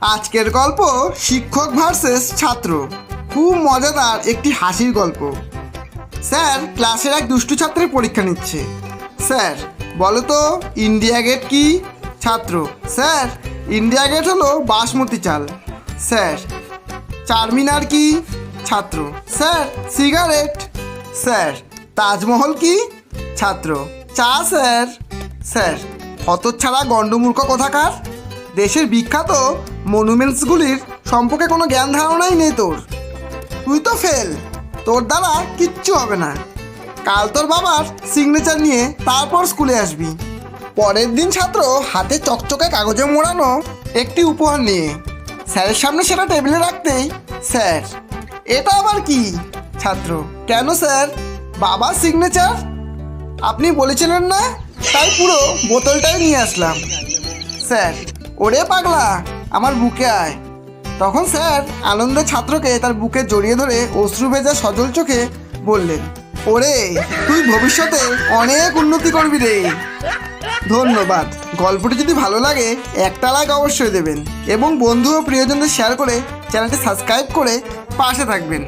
আজকের গল্প শিক্ষক ভার্সেস ছাত্র। খুব মজাদার একটি হাসির গল্প। স্যার, ক্লাসের এক দুষ্টু ছাত্রের পরীক্ষা নিচ্ছে। স্যার, বলো তো, ইন্ডিয়া গেট কি? ছাত্র, স্যার, ইন্ডিয়া গেট হলো বাসমতি চাল। স্যার, চারমিনার কি? ছাত্র, স্যার, সিগারেট। স্যার, তাজমহল কি? ছাত্র, চা, স্যার। স্যার, হতচ্ছাড়া গণ্ডমূর্খ কোথাকার? দেশের বিখ্যাত মনুমেন্টসগুলির সম্পর্কে কোনো জ্ঞান ধারণাই নেই তোর। তুই তো ফেল। তোর দ্বারা কিচ্ছু হবে না। কাল তোর বাবার সিগনেচার নিয়ে তারপর স্কুলে আসবি। পরের দিন ছাত্র হাতে চকচকে কাগজে মোড়ানো একটি উপহার নিয়ে। স্যারের সামনে সেটা টেবিলে রাখতেই, স্যার, এটা আবার কি? ছাত্র, কেন স্যার? বাবার সিগনেচার আপনি বলেছিলেন না, তাই পুরো বোতলটাই নিয়ে আসলাম। স্যার ওরে পাগলা, আমার বুকে আয়। তখন স্যার আনন্দে ছাত্রকে তার বুকে জড়িয়ে ধরে অশ্রু ভেজা সজল চোখে বললেন, ওরে, তুই ভবিষ্যতে অনেক উন্নতি করবি রে। ধন্যবাদ। গল্পটি যদি ভালো লাগে, একটা লাইক অবশ্যই দেবেন। এবং বন্ধু ও প্রিয়জনদের শেয়ার করে চ্যানেলটি সাবস্ক্রাইব করে পাশে থাকবেন।